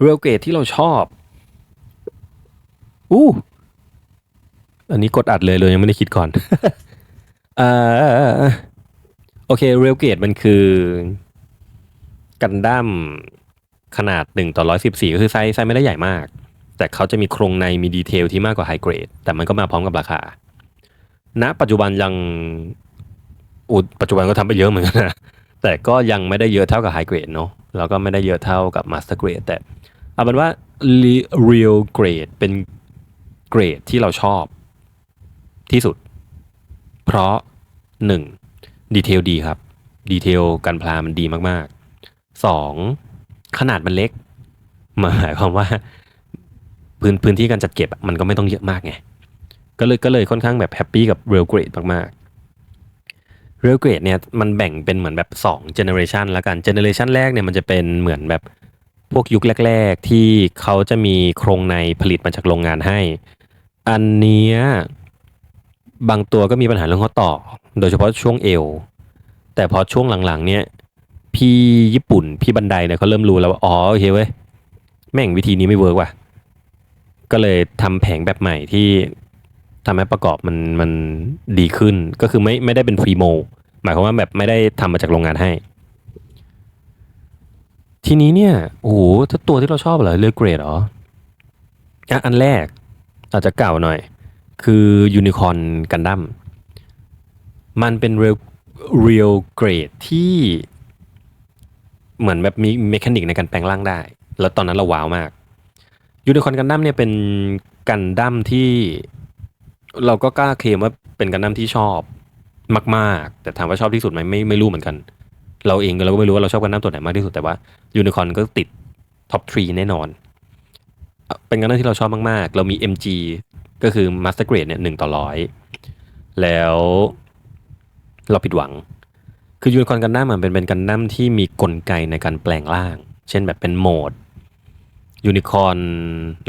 เรลเกรดที่เราชอบ อู้ อันนี้กดอัดเลยเลยยังไม่ได้คิดก่อนเอ่อโอเคเรลเกรดมันคือกันดั้มขนาด 1 ต่อ 114 ก็คือไซส์ไซส์ไม่ได้ใหญ่มาก แต่เขาจะมีโครงในมีดีเทลที่มากกว่าไฮเกรด แต่มันก็มาพร้อมกับราคา ณ ปัจจุบันยังอุดปัจจุบันก็ทำไปเยอะเหมือนกันนะแต่ก็ยังไม่ได้เยอะเท่ากับไฮเกรดเนาะแล้วก็ไม่ได้เยอะเท่ากับมาสเตอร์เกรดแต่ เอาเป็นว่า real grade เป็นเกรดที่เราชอบที่สุด เพราะหนึ่งดีเทลดีครับ ดีเทลการพลามันดีมากๆสองขนาดมันเล็กหมายความว่า พื้นพื้นที่การจัดเก็บมันก็ไม่ต้องเยอะมากไง ก็เลยก็เลยค่อนข้างแบบแฮปปี้กับ real grade มากๆ real grade เนี่ยมันแบ่งเป็นเหมือนแบบ2 generation แล้วกัน generation แรกเนี่ยมันจะเป็นเหมือนแบบ พวกยุคแรก ๆ ที่เขาจะมีโครงในผลิตมาจากโรงงานให้ อันเนี้ยบางตัวก็มีปัญหาเรื่องข้อต่อ โดยเฉพาะช่วงเอว แต่พอช่วงหลังๆ เนี่ยพี่ญี่ปุ่นพี่บันไดเนี่ยเขาเริ่มรู้แล้วว่าอ๋อโอเคเว้ยแม่งวิธีนี้ไม่เวิร์กว่ะก็เลยทำแผงแบบใหม่ที่ทำให้ประกอบมันมันดีขึ้น ก็คือไม่ไม่ได้เป็นฟรีโม หมายความว่าแบบไม่ได้ทำมาจากโรงงานให้ ทีนี้เนี่ยโอ้โหถ้าตัวที่เราชอบเหรอเลือกเกรดเหรออันแรกอาจจะเก่าหน่อย คือยูนิคอนกันดั้มมันเป็นเรียลเรียลเกรดที่เหมือนแบบมีเมคานิกในการแปลงร่างได้ แล้วตอนนั้นเราว้าวมากยูนิคอนกันดั้มเนี่ยเป็นกันดั้มที่เราก็กล้าเคลมว่าเป็นกันดั้มที่ชอบมาก ๆ แต่ถามว่าชอบที่สุดไหมไม่ไม่รู้เหมือนกัน เราเองเราก็ไม่รู้ว่าเราชอบกันดั้มตัวไหนมากที่สุดแต่ว่ายูนิคอนก็ติดท็อปทรีแน่นอน เป็นกันดั้มที่เราชอบมาก ๆ เรามี MG ก็คือ Master Grade เนี่ยหนึ่งต่อร้อยแล้วเราผิดหวัง คือยูนิคอนกันดั้มมันเป็นเป็นกันดั้มที่มีกลไกในการแปลงร่าง เช่นแบบเป็นโหมดยูนิคอน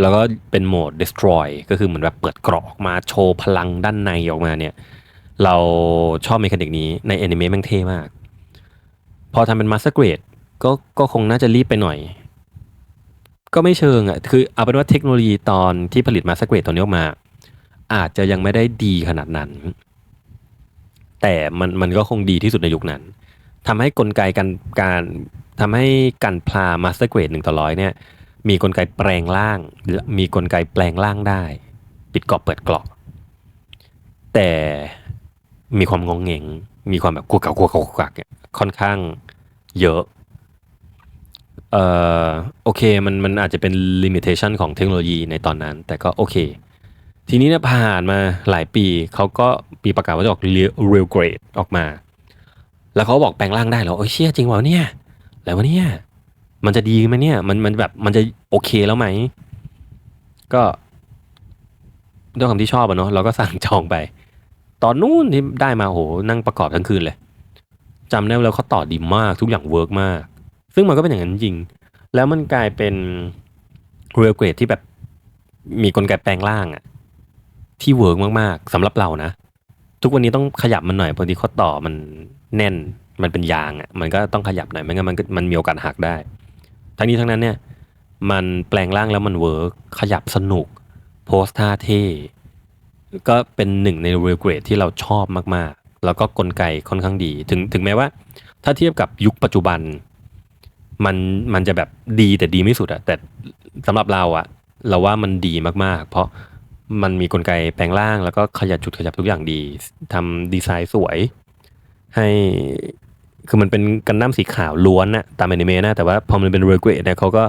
แล้วก็เป็นโหมด destroy ก็คือเหมือนแบบเปิดเกรอกมาโชว์พลังด้านในออกมาเนี่ย เราชอบเมคานิกนี้ในแอนิเมะแม่งเท่มาก พอทำเป็น Master Grade ก็ก็คงน่าจะรีบไปหน่อย ก็ไม่เชิงอะคือเอาเป็นว่าเทคโนโลยีตอนที่ผลิต Master Grade ตัวนี้ออกมา อาจจะยังไม่ได้ดีขนาดนั้น แต่มันมันก็คงดีที่สุดในยุคนั้นทำให้กลไกการการทำให้การพลา Master Grade หนึ่งต่อร้อยเนี่ย มีกลไกแปลงร่าง มีกลไกแปลงร่างได้ ปิดกรอบเปิดกรอบแต่มีความงงเงง มีความแบบกัวกักกัวกักกัวกักเนี่ยค่อนข้างเยอะเอ่อโอเคมันมันอาจจะเป็นลิมิเ t ชันของเทคโนโลยีในตอนนั้น แต่ก็โอเค ทีนี้เนี่ยผ่านมาหลายปีเขาก็ปีประกาศว่าจะออก real grade ออกมา แล้วเขาบอกแปลงร่างได้แล้วโอ้ยเชี่ยจริงวะเนี่ยแล้ววะเนี่ยมันจะดีไหมเนี่ยมันมันแบบมันจะโอเคแล้วไหม ก็ด้วยความที่ชอบอะเนาะเราก็สั่งจองไป ตอนนู้นที่ได้มาโหนั่งประกอบทั้งคืนเลยจำได้แล้วเขาต่อดีมากทุกอย่างเวิร์กมาก ซึ่งมันก็เป็นอย่างนั้นจริง แล้วมันกลายเป็นเรียลเกรดที่แบบมีกลไกแปลงร่างอะที่เวิร์กมากๆสำหรับเรานะ ทุกวันนี้ต้องขยับมันหน่อยพอดีข้อต่อมันแน่นมันเป็นยางอะมันก็ต้องขยับหน่อยไม่งั้นมันมันมีโอกาสหักได้ ทั้งนี้ทั้งนั้นเนี่ย มันแปลงร่างแล้วมันเวิร์กขยับสนุก โพสท่าเท่ ก็เป็นหนึ่งในเรียลเกรดที่เราชอบมากๆ แล้วก็กลไกค่อนข้างดี ถึงถึงแม้ว่า ถ้าเทียบกับยุคปัจจุบัน มันมันจะแบบดีแต่ดีไม่สุดอะแต่สำหรับเราอะเราว่ามันดีมากๆ เพราะมันมีกลไกแปลงร่าง แล้วก็ขยับจุดขยับทุกอย่างดีทำดีไซน์สวย ให้คือมันเป็นกันน้ำสีขาวล้วนนะตามอนิเมะนะ แต่ว่าพอมันเป็นเรเกรดเนี่ยเขาก็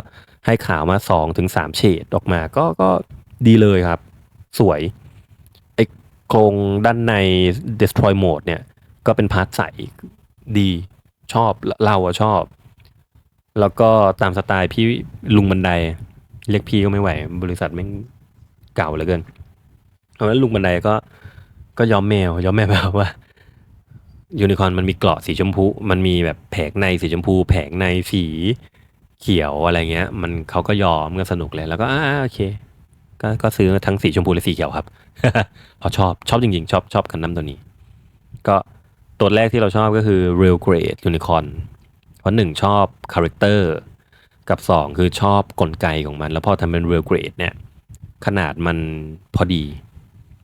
ให้ขาวมาสองถึงสามเฉดออกมา ก็ก็ดีเลยครับ สวย โครงด้านใน destroy mode เนี่ย ก็เป็นพาร์ทใสดีชอบเราอะชอบ แล้วก็ตามสไตล์พี่ลุงบันได เรียกพี่ก็ไม่ไหว บริษัทแม่งเก่าเหลือเกินเพราะฉะนั้นลุงบันไดก็ก็ยอมแมวยอมแมวแบบว่ายูนิคอนมันมีเกราะสีชมพู มันมีแบบแผงในสีชมพู แผงในสีเขียวอะไรเงี้ย มันเขาก็ยอมก็สนุกเลยแล้วก็อ่าโอเค ก็ก็ซื้อทั้งสีชมพูและสีเขียวครับเพราะชอบชอบจริงๆ ชอบชอบกันน้ำตัวนี้ ก็ตัวแรกที่เราชอบก็คือ Real Grade Unicorn เพราะหนึ่งชอบคาแรคเตอร์กับสองคือชอบกลไกของมัน แล้วพอทำเป็นเรียลเกรดเนี่ย ขนาดมันพอดี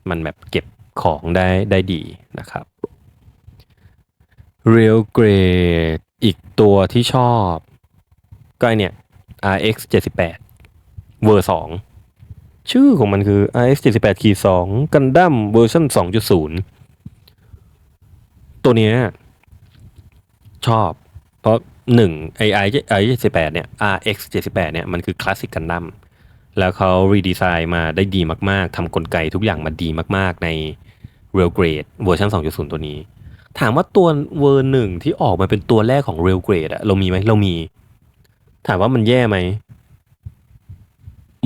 มันแบบเก็บของได้ได้ดีนะครับ Real Grade อีกตัวที่ชอบ ก็ไอเนี่ย RX 78 เวอร์2 ชื่อของมันคือ RX 78ขีด2กันดั้มเวอร์ชัน2.0 ตัวนี้ชอบ เพราะหนึ่งไอไอไอ78เนี่ย RX 78เนี่ยมันคือคลาสสิกกันดั้มแล้วเขารีดีไซน์มาได้ดีมาก ๆทำกลไกทุกอย่างมาดีมาก ๆ ใน Real Grade เวอร์ชัน2.0 ตัวนี้ ถามว่าตัวเวอร์หนึ่งที่ออกมาเป็นตัวแรกของ Real Grade อะเรามีไหมเรามี ถามว่ามันแย่ไหม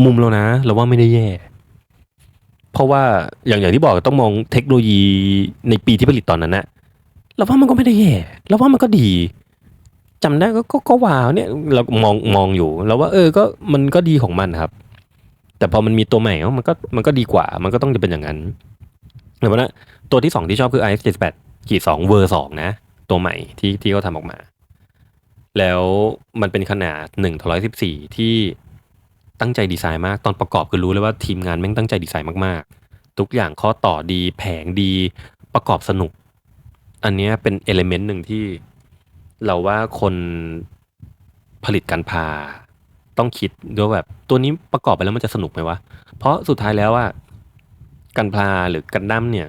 มุมเรานะ เราว่าไม่ได้แย่ เพราะว่าอย่างอย่างที่บอกต้องมองเทคโนโลยีในปีที่ผลิตตอนนั้นนะเราว่ามันก็ไม่ได้แย่เราว่ามันก็ดีจำได้ก็ก็ก็ว้าวเนี่ยเรามองมองอยู่เราว่า เออก็มันก็ดีของมันครับ แต่พอมันมีตัวใหม่มันก็มันก็ดีกว่า มันก็ต้องจะเป็นอย่างนั้นแต่ว่านะตัวที่สองที่ชอบคือ i x 78ขีดสองเวอร์สองนะ ตัวใหม่ที่ที่เขาทำออกมา แล้วมันเป็นขนาดหนึ่งทร้อยสิบสี่ที่ ตั้งใจดีไซน์มาก ตอนประกอบคือรู้เลยว่าทีมงานแม่งตั้งใจดีไซน์มากๆ ทุกอย่างข้อต่อดี แผงดีประกอบสนุก อันนี้เป็นเอลิเมนต์หนึ่งที่เราว่าคนผลิตการพา ต้องคิดด้วยแบบตัวนี้ประกอบไปแล้วมันจะสนุกไหมวะ เพราะสุดท้ายแล้วว่ากันพาหรือกันดั้มเนี่ย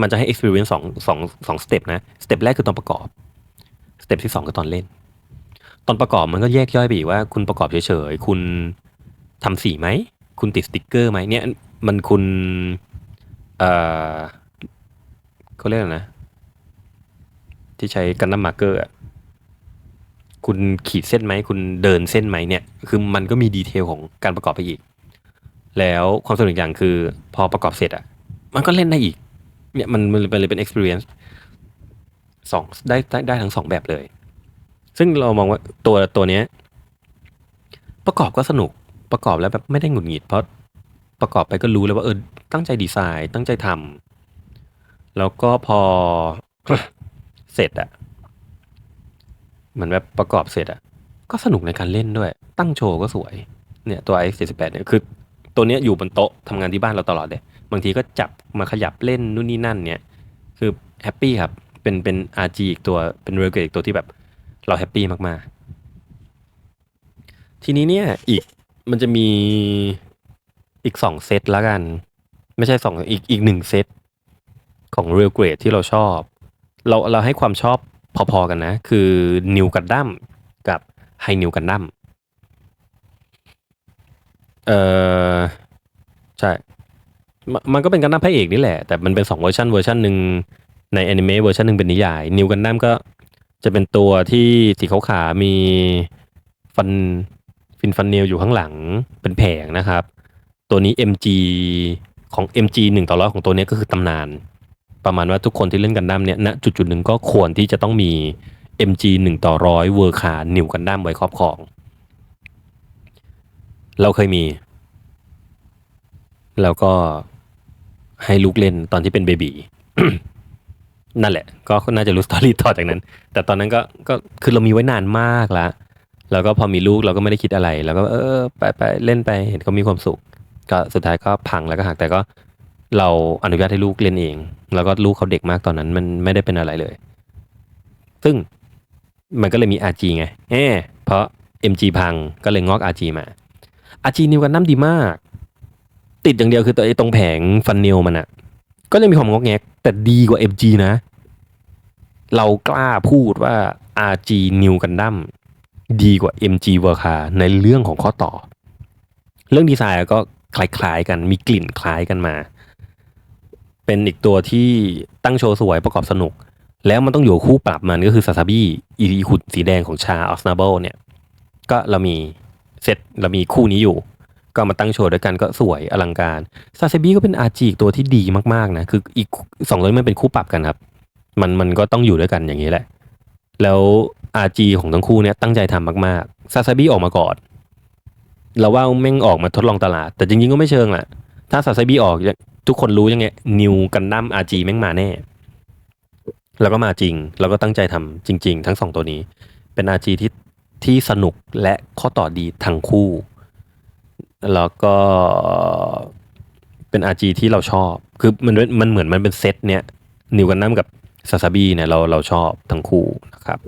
มันจะให้ experience สองสองสองสเต็ปนะสเต็ปแรกคือตอนประกอบสเต็ปที่สองคือตอนเล่น ตอนประกอบมันก็แยกย่อยไปอีกว่า คุณประกอบเฉยๆ คุณทำสีไหม คุณติดสติกเกอร์ไหมเนี่ย มันคุณ เอ่อเขาเรียกอะไรนะ ที่ใช้กันดั้มมาร์เกอร์คุณขีดเส้นไหม คุณเดินเส้นไหมเนี่ย คือมันก็มีดีเทลของการประกอบไปอีก แล้วความสนุกอีกอย่างคือ พอประกอบเสร็จอะ มันก็เล่นได้อีก เนี่ยมันมันเลยเป็น experience สองได้ได้ได้ทั้งสองแบบเลย ซึ่งเรามองว่าตัวตัวเนี้ย ประกอบก็สนุกประกอบแล้วแบบไม่ได้หงุดหงิดเพราะประกอบไปก็รู้แล้วว่าเออตั้งใจดีไซน์ตั้งใจทำแล้วก็พอเสร็จอะเหมือนแบบประกอบเสร็จอะก็สนุกในการเล่นด้วย ตั้งโชว์ก็สวย เนี่ยตัว i x 78เนี่ยคือ ตัวเนี้ยอยู่บนโต๊ะทำงานที่บ้านเราตลอดเลยบางทีก็จับมาขยับเล่นนู่นนี่นั่นเนี่ย คือแฮปปี้ครับ เป็นเป็น RG อีกตัวเป็นเรเกอีกตัวที่แบบ เราแฮปปี้มากๆ ทีนี้เนี่ยอีกมันจะมีอีกสองเซตแล้วกัน ไม่ใช่สองอีกอีกหนึ่งเซตของ Real Grade ที่เราชอบ เราเราให้ความชอบพอๆกันนะ คือ New Gundam กับ High New Gundam เออใช่มมันก็เป็นกันดั้มพระเอกนี่แหละ แต่มันเป็นสองเวอร์ชันเวอร์ชันหนึ่งในแอนิเมะเวอร์ชันหนึ่งเป็นนิยาย นิวกันดั้มก็ จะเป็นตัวที่สีขาวขามีฟันฟินฟันเนลอยู่ข้างหลังเป็นแผงนะครับ ตัวนี้ MG ของ MG หนึ่งต่อร้อยของตัวนี้ก็คือตำนาน ประมาณว่าทุกคนที่เล่นกันดั้มเนี่ยณจุดจุดหนึ่งก็ควรที่จะต้องมี MG หนึ่งต่อร้อยเวอร์คานิวกันดั้มไว้ครอบครอง เราเคยมี แล้วก็ให้ลูกเล่นตอนที่เป็นเบบี นั่นแหละ ก็น่าจะรู้สตอรี่ต่อจากนั้น แต่ตอนนั้นก็ก็คือเรามีไว้นานมากแล้วแล้วก็พอมีลูกเราก็ไม่ได้คิดอะไร แล้วก็เออไปไปเล่นไปเห็นเขามีความสุข ก็สุดท้ายก็พังแล้วก็หักแต่ก็เราอนุญาตให้ลูกเล่นเอง แล้วก็ลูกเขาเด็กมากตอนนั้น มันไม่ได้เป็นอะไรเลย ซึ่งมันก็เลยมี RG ไงเออเพราะ MG พังก็เลยงอก RG มา RG นิวกันน้ำดีมาก ติดอย่างเดียวคือตัวไอ้ตรงแผงฟันเนลมันอะ ก็ยังมีความงอกแงกแต่ดีกว่า MG นะ เรากล้าพูดว่า RG New Gundam ดีกว่า MG v e r k a ในเรื่องของข้อต่อ เรื่องดีไซน์ก็คล้ายๆกันมีกลิ่นคล้ายกันมา เป็นอีกตัวที่ตั้งโชว์สวยประกอบสนุก แล้วมันต้องอยู่คู่ปรับมันก็คือซาซาบิอีขุดสีแดงของชาออสนาเบิลเนี่ย ก็เรามีเซตเรามีคู่นี้อยู่ ก็มาตั้งโชว์ด้วยกันก็สวยอลังการซาเซบิก็เป็นอาจีอีกตัวที่ดีมากๆนะคืออีกสองตัวนี้มันเป็นคู่ปรับกันครับ มันมันก็ต้องอยู่ด้วยกันอย่างนี้แหละ แล้วอาจีของทั้งคู่เนี่ยตั้งใจทำมากๆซาเซบิออกมาก่อนเราว่าแม่งออกมาทดลองตลาด แต่จริงๆก็ไม่เชิงแหละถ้าซาเซบิออกทุกคนรู้ยังไงนิวกันดั้มอาจีแม่งมาแน่ แล้วก็มาจริง แล้วก็ตั้งใจทำจริง ๆ ทั้งสองตัวนี้ เป็นอาจีที่ที่สนุกและข้อต่อดีทั้งคู่ แล้วก็เป็น RG ที่เราชอบ คือมันมันเหมือนมันเป็นเซตเนี้ยนิวกันนัมกับซาซาบีเนี่ยเราเราชอบทั้งคู่นะครับ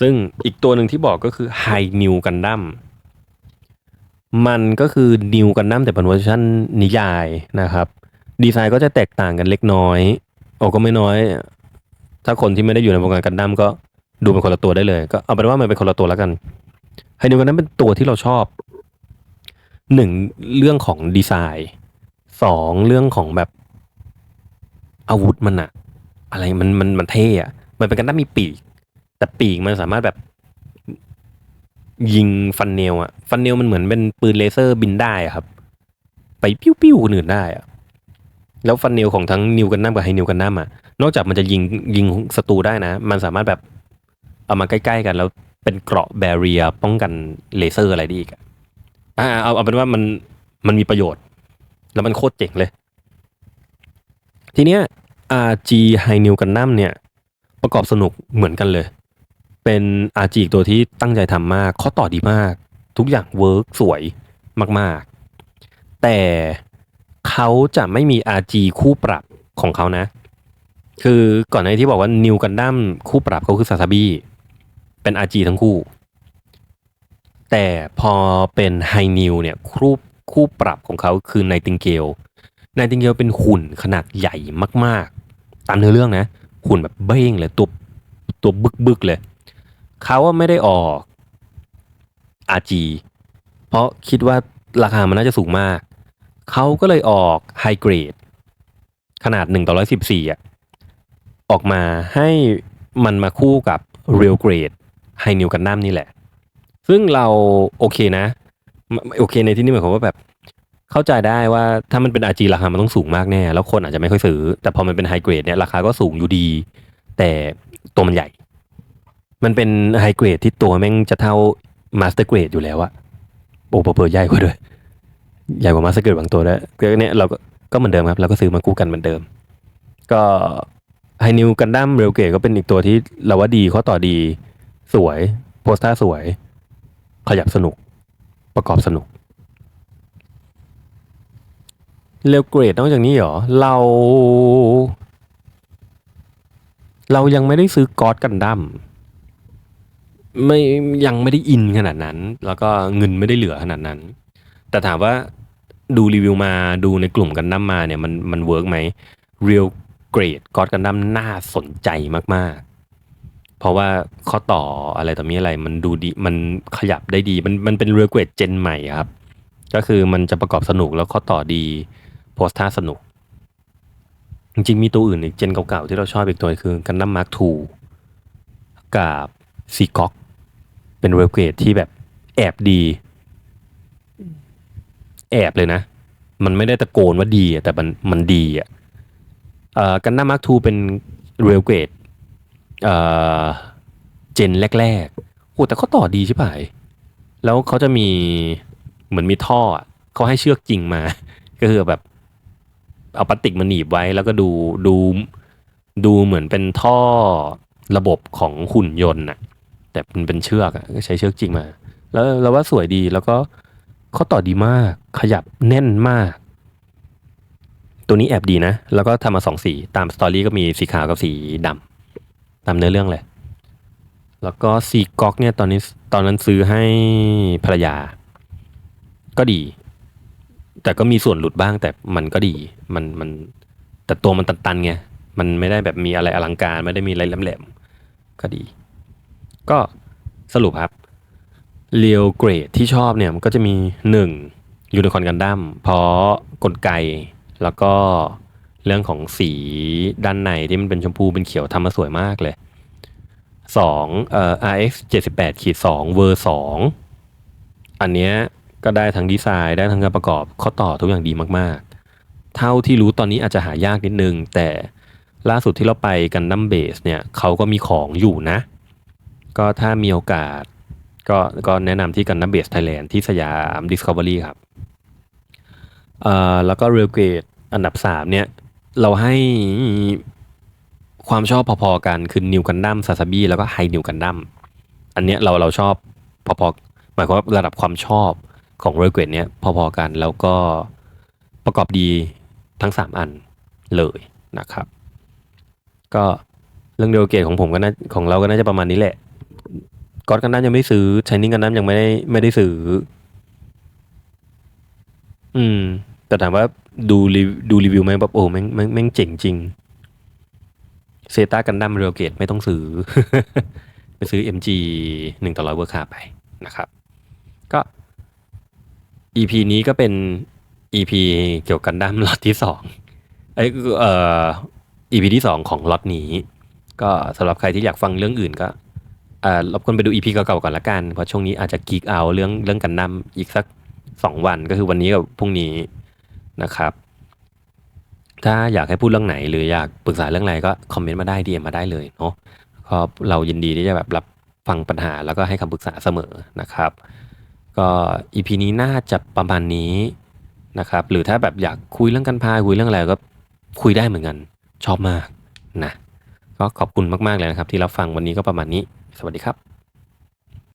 ซึ่งอีกตัวหนึ่งที่บอกก็คือไฮนิวกันดั้มมันก็คือนิวกันดั้มแต่เป็นเวอร์ชันนิยายนะครับ ดีไซน์ก็จะแตกต่างกันเล็กน้อยโอ้ก็ไม่น้อย ถ้าคนที่ไม่ได้อยู่ในวงการกันดั้มก็ดูเป็นคนละตัวได้เลย ก็เอาเป็นว่ามันเป็นคนละตัวแล้วกันไฮนิวกันดั้มเป็นตัวที่เราชอบ หนึ่งเรื่องของดีไซน์สองเรื่องของแบบอาวุธมันอะอะไรมันมันมันเท่อะมันเป็นกันดั้มมีปีก แต่ปีกมันสามารถแบบยิงฟันเนลอะฟันเนลมันเหมือนเป็นปืนเลเซอร์บินได้ครับ ไปปิ้วปิ้วคนอื่นได้อะแล้วฟันเนลของทั้งนิวกันนัมกับไฮนิวกันนัมอะนอกจากมันจะยิงยิงศัตรูได้นะ มันสามารถแบบเอามาใกล้ ๆ กัน แล้วเป็นเกราะแบเรียป้องกันเลเซอร์อะไรได้อีกอะ อ่าเอาเอาเป็นว่ามันมันมีประโยชน์ แล้วมันโคตรเจ๋งเลย ทีเนี้ย RG High New Gundam เนี่ย ประกอบสนุกเหมือนกันเลย เป็น RG อีกตัวที่ตั้งใจทำมากข้อต่อดีมาก ทุกอย่างเวิร์กสวยมาก ๆ แต่เขาจะไม่มี RG คู่ปรับของเขานะ คือก่อนหน้าที่บอกว่า New Gundam คู่ปรับเขาคือซาซาบีเป็น RG ทั้งคู่ แต่พอเป็น High New เนี่ยคู่คู่ปรับของเขาคือ Nightingale Nightingale เป็นหุ่นขนาดใหญ่มากๆ ตามเนื้อเรื่องนะ หุ่นแบบเบ้งเลยตัวตัวบึกบึกๆเลย เขาว่าไม่ได้ออก RG เพราะคิดว่าราคามันน่าจะสูงมาก เขาก็เลยออก High Grade ขนาด1ต่อ114อะออกมาให้มันมาคู่กับ Real Grade High New Gundam นี่แหละ ซึ่งเราโอเคนะ โอเคในที่นี้หมายความว่าแบบเข้าใจได้ว่าถ้ามันเป็น RG ราคามันต้องสูงมากแน่ แล้วคนอาจจะไม่ค่อยซื้อ แต่พอมันเป็น High Grade เนี่ยราคาก็สูงอยู่ดี แต่ตัวมันใหญ่ มันเป็น High Grade ที่ตัวแม่งจะเท่า Master Grade อยู่แล้วอะโอ้เปิดใหญ่กว่าด้วย ใหญ่กว่า Master Grade บางตัวด้วยก็เนี่ยเราก็ก็เหมือนเดิมครับ เราก็ซื้อมาคู่กันเหมือนเดิม ก็ High New Gundam Rail Grade ก็เป็นอีกตัวที่เราว่าดีข้อต่อดีสวย โพสต้าสวย ขยับสนุก ประกอบสนุก เร็วเกรดนอกจากนี้เหรอ เรา เรายังไม่ได้ซื้อกอดกันดั้มไม่ยังไม่ได้อินขนาดนั้น แล้วก็เงินไม่ได้เหลือขนาดนั้น แต่ถามว่าดูรีวิวมาดูในกลุ่มกันดั้มมาเนี่ยมันมันเวิร์กไหม Real Grade กอดกันดั้มน่าสนใจมากๆ เพราะว่าข้อต่ออะไรต่อมีอะไรมันดูดีมันขยับได้ดี มันมันเป็น Real Grade เจนใหม่ครับ ก็คือมันจะประกอบสนุกแล้วข้อต่อดีโพสท่าสนุก จริงๆมีตัวอื่นอีกเจนเก่าๆที่เราชอบอีกตัวคือกันดั้มมาร์คทูกับซีก็อกเป็นเรลเกรดที่แบบแอบดี แอบเลยนะ มันไม่ได้ตะโกนว่าดีแต่มันมันดีอะกันดั้มมาร์คทูเป็นเรลเกรด เอ่อเจนแรกๆโอ้แต่เขาต่อดีใช่ป่ะแล้วเขาจะมีเหมือนมีท่อเขาให้เชือกจริงมา ก็คือแบบเอาพลาสติกมาหนีบไว้ แล้วก็ดูดูดูเหมือนเป็นท่อระบบของหุ่นยนต์น่ะ แต่มันเป็นเชือกอะใช้เชือกจริงมา แล้วเราว่าสวยดีแล้วก็ข้อต่อดีมาก ขยับแน่นมาก ตัวนี้แอบดีนะ แล้วก็ทำมาสองสี ตามสตอรี่ก็มีสีขาวกับสีดำ ตามเนื้อเรื่องเลย แล้วก็ซีก๊อกเนี่ยตอนนี้ตอนนั้นซื้อให้ภรรยา ก็ดี แต่ก็มีส่วนหลุดบ้างแต่มันก็ดีมันมันแต่ตัวมันตันๆไงมันไม่ได้แบบมีอะไรอลังการไม่ได้มีอะไรแหลมๆก็ดี ก็สรุปครับเรียวเกรดที่ชอบเนี่ยมันก็จะมีหนึ่งยูนิคอนกันดั้มเพราะกลไกแล้วก็ เรื่องของสีด้านในที่มันเป็นชมพูเป็นเขียวทำมาสวยมากเลยสองเอ่อ RX 78ขีดสองเวอร์สองอันเนี้ยก็ได้ทั้งดีไซน์ได้ทั้งการประกอบข้อต่อทุกอย่างดีมากๆ เท่าที่รู้ตอนนี้อาจจะหายากนิดนึง แต่ล่าสุดที่เราไปกันดั้มเบสเนี่ยเขาก็มีของอยู่นะ ก็ถ้ามีโอกาส ก็ก็แนะนำที่กันดั้มเบสไทยแลนด์ที่สยาม Discovery ครับเอ่อแล้วก็เร l เกตอันดับ 3 เนี่ย เราให้ความชอบพอๆกันคือนิวกันดั้มซาซาบีแล้วก็ไฮนิวกันดั้มอันเนี้ยเราเราชอบพอๆหมายความว่าระดับความชอบของเรเกตเนี้ยพอๆกันแล้วก็ประกอบดีทั้งสามอันเลยนะครับ ก็เรื่องเรเกตของผมก็น่าของเราก็น่าจะประมาณนี้แหละกอดกันน้ำยังไม่ซื้อชายนิ่งกันน้ำยังไม่ได้ไม่ได้ซื้อ อืม แต่ถามว่าดูรีดูรีวิวไหมแบบโอ้แม่งแม่งแม่งเจ๋งจริงเซตากันดั้มเรียลเกตไม่ต้องซื้อ ไปซื้อ MG หนึ่งต่อร้อยเวอร์คาไปนะครับ ก็ EP นี้ก็เป็น EP เกี่ยวกันดั้มล็อตที่สองไอ้เอ่อ EP ที่สองของล็อตนี้ ก็สำหรับใครที่อยากฟังเรื่องอื่นก็อ่ารบกวนไปดู EP เก่าๆก่อนละกัน เพราะช่วงนี้อาจจะกีกเอาเรื่องเรื่องกันดั้มอีกสักสองวันก็คือวันนี้กับพรุ่งนี้ นะครับ ถ้าอยากให้พูดเรื่องไหน หรืออยากปรึกษาเรื่องอะไรก็คอมเมนต์มาได้ดีมาได้เลยเนาะก็เรายินดีที่จะแบบรับฟังปัญหาแล้วก็ให้คำปรึกษาเสมอนะครับ ก็อีพีนี้น่าจะประมาณนี้นะครับ หรือถ้าแบบอยากคุยเรื่องกันพายคุยเรื่องอะไรก็คุยได้เหมือนกัน ชอบมากนะก็ขอบคุณมาก ๆ เลยนะครับ ที่รับฟังวันนี้ก็ประมาณนี้ สวัสดีครับ